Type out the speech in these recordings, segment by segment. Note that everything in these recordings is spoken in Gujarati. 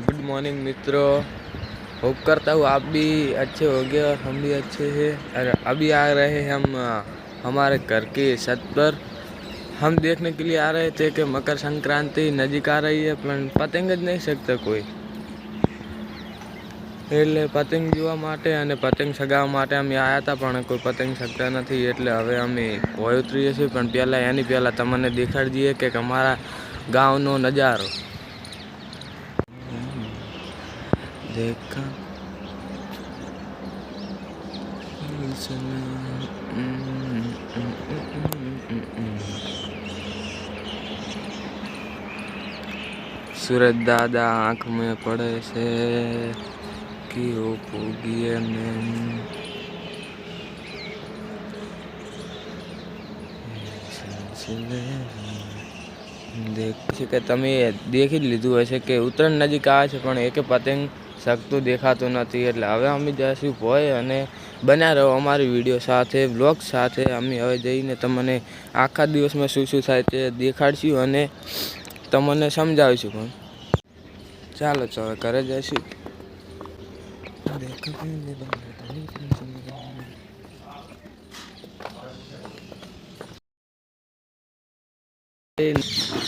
गुड मॉर्निंग मित्रों होप करता हूँ आप भी अच्छे होंगे और हम भी अच्छे हैं और अभी आ रहे हैं हम अ, हमारे घर के छत पर हम देखने के लिए आ रहे थे कि मकर संक्रांति नजीक आ रही है પણ પતંગ જ નહીં શકતા કોઈ એટલે પતંગ જોવા માટે અને પતંગ સગાવવા માટે અમે આવ્યા હતા પણ કોઈ પતંગ શકતા નથી એટલે હવે અમે ભોય ઉતરીએ છીએ પણ પહેલાં એની પહેલાં તમને દેખાડી દઈએ કે અમારા ગામનો નજારો Deca. સુરજ દાદા આંખ મેં પડે છે કીઓ પૂગીએ ને દેખ છે કે તમે દેખી જ લીધું હશે કે ઉત્તરાયણ નજીક આવે છે પણ એકે પતંગ શકતું દેખાતું નથી. એટલે હવે અમે જઈશું ભોય અને બન્યા રહો અમારી વીડિયો સાથે બ્લોગ સાથે. અમે હવે જઈને તમને આખા દિવસમાં શું શું થાય તે દેખાડશું અને તમને સમજાવીશું પણ. ચાલો હવે ઘરે જઈશું.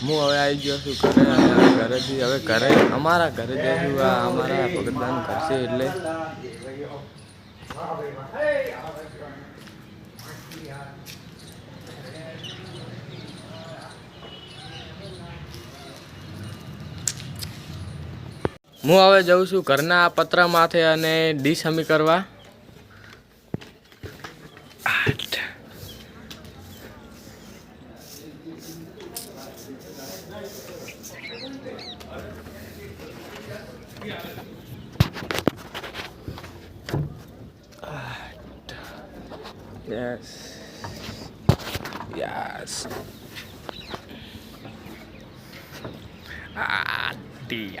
હું હવે આવી ગયો છું ઘરે ઘરેથી હવે ઘરે, અમારા ઘરે જઈશું અમારા પગદાન કરશે એટલે. હું હવે જઉં છું ઘરના પતરા માથે અને ડીશ હમી કરવા. Yes. Yes. Ah, dia.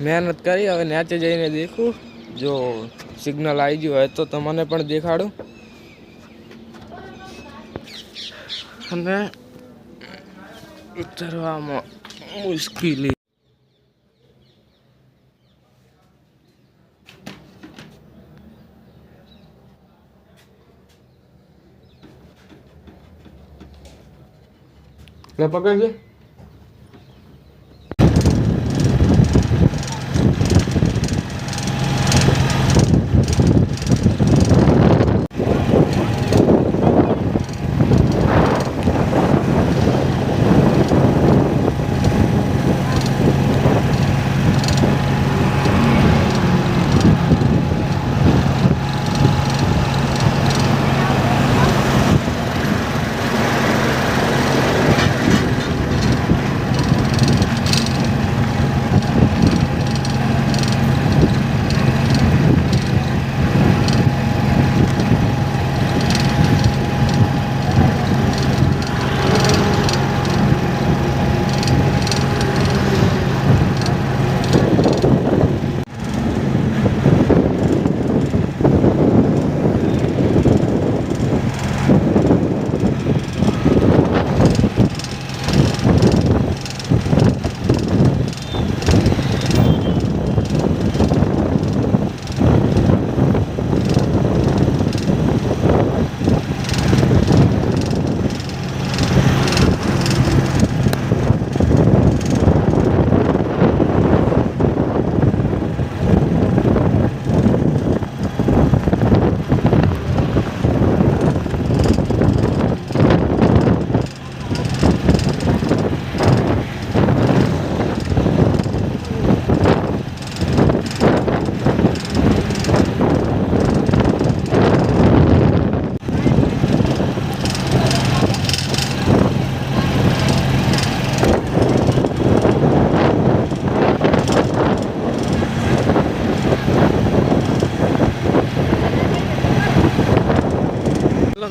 મહેનત કરી, હવે નાચે જઈને દેખું. જો સિગ્નલ આવી ગયું હોય તો તમને પણ દેખાડું. અને ઉતરવામાં મુશ્કેલી. પકડજે.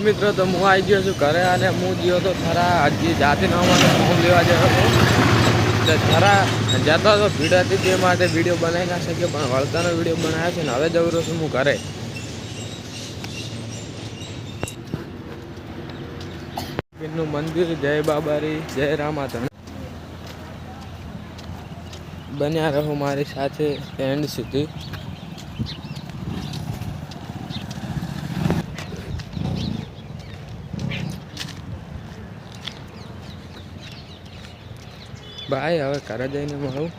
મિત્રો, તો હું આવી ગયો છું ઘરે અને હું ગયો તો ખરા હજી જાતે નવાનો ફોન લેવા જતો હતો. ખરા જતો તો ભીડ હતી તે માટે વીડિયો બનાવી ના શક્યો, પણ વળતાનો વીડિયો બનાવ્યો છે ને હવે જવરો છું હું ઘરે. નું મંદિર, જય બાબારી, જય રામાધણ. બન્યા રહો મારી સાથે એન્ડ સુધી. બાય હવે ઘરે જઈને મળું